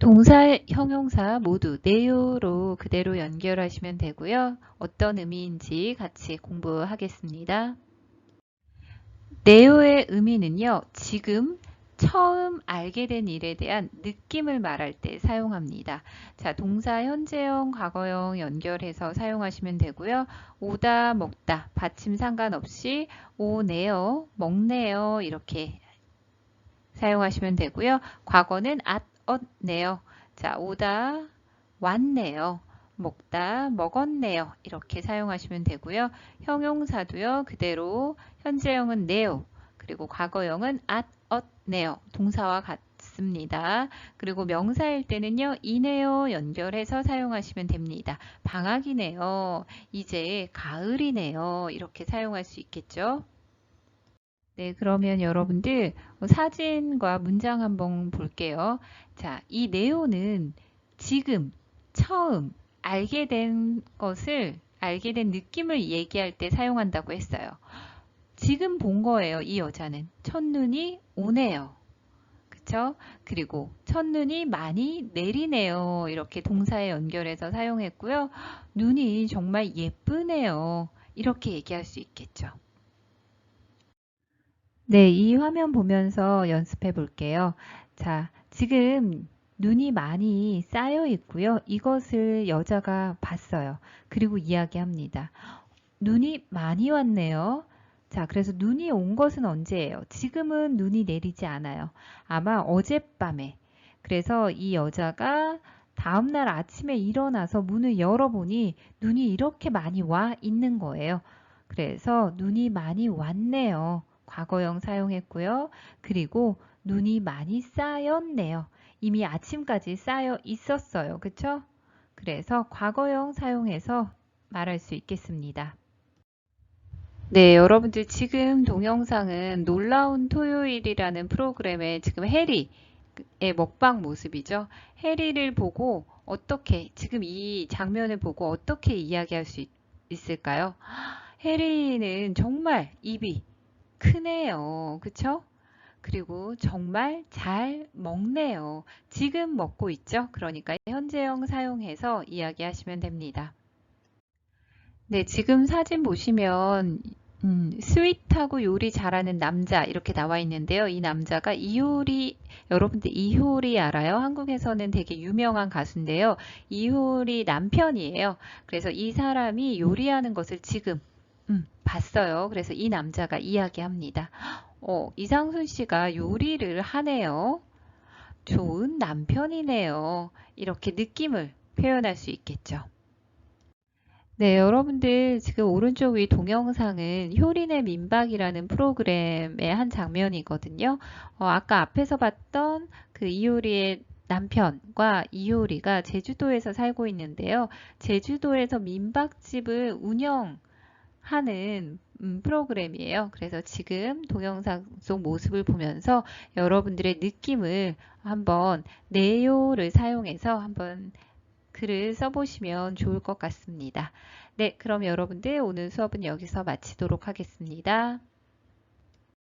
동사, 형용사 모두 네요로 그대로 연결하시면 되고요. 어떤 의미인지 같이 공부하겠습니다. 네요의 의미는요. 지금 처음 알게 된 일에 대한 느낌을 말할 때 사용합니다. 자, 동사 현재형, 과거형 연결해서 사용하시면 되고요. 오다, 먹다, 받침 상관없이 오네요, 먹네요 이렇게 사용하시면 되고요. 과거는 앗, 었네요. 자, 오다, 왔네요. 먹다, 먹었네요. 이렇게 사용하시면 되고요. 형용사도요. 그대로 현재형은 네요. 그리고 과거형은 앗, 었네요. 동사와 같습니다. 그리고 명사일 때는요. 이네요 연결해서 사용하시면 됩니다. 방학이네요. 이제 가을이네요. 이렇게 사용할 수 있겠죠. 네, 그러면 여러분들 사진과 문장 한번 볼게요. 자, 이 네오는 지금, 처음 알게 된 것을, 알게 된 느낌을 얘기할 때 사용한다고 했어요. 지금 본 거예요, 이 여자는. 첫눈이 오네요. 그쵸? 그리고 첫눈이 많이 내리네요. 이렇게 동사에 연결해서 사용했고요. 눈이 정말 예쁘네요. 이렇게 얘기할 수 있겠죠. 네, 이 화면 보면서 연습해 볼게요. 자, 지금 눈이 많이 쌓여 있고요. 이것을 여자가 봤어요. 그리고 이야기합니다. 눈이 많이 왔네요. 자, 그래서 눈이 온 것은 언제예요? 지금은 눈이 내리지 않아요. 아마 어젯밤에. 그래서 이 여자가 다음날 아침에 일어나서 문을 열어보니 눈이 이렇게 많이 와 있는 거예요. 그래서 눈이 많이 왔네요. 과거형 사용했고요. 그리고 눈이 많이 쌓였네요. 이미 아침까지 쌓여 있었어요. 그쵸? 그래서 과거형 사용해서 말할 수 있겠습니다. 네, 여러분들 지금 동영상은 놀라운 토요일이라는 프로그램의 지금 해리의 먹방 모습이죠. 해리를 보고 어떻게 지금 이 장면을 보고 어떻게 이야기할 수 있, 을까요 해리는 정말 입이 크네요. 그쵸? 그리고 정말 잘 먹네요. 지금 먹고 있죠? 그러니까 현재형 사용해서 이야기하시면 됩니다. 네, 지금 사진 보시면 음, 스윗하고 요리 잘하는 남자 이렇게 나와 있는데요. 이 남자가 이효리 여러분들 이효리 알아요? 한국에서는 되게 유명한 가수인데요. 이효리 남편이에요. 그래서 이 사람이 요리하는 것을 지금 음, 봤어요. 그래서 이 남자가 이야기합니다. 어, 이상순 씨가 요리를 하네요. 좋은 남편이네요. 이렇게 느낌을 표현할 수 있겠죠. 네, 여러분들 지금 오른쪽 위 동영상은 효린의 민박이라는 프로그램의 한 장면이거든요. 어, 아까 앞에서 봤던 그 이효리의 남편과 이효리가 제주도에서 살고 있는데요. 제주도에서 민박집을 운영 하는 음, 프로그램이에요. 그래서 지금 동영상 속 모습을 보면서 여러분들의 느낌을 한번 네요를 사용해서 한번 글을 써보시면 좋을 것 같습니다. 네, 그럼 여러분들 오늘 수업은 여기서 마치도록 하겠습니다.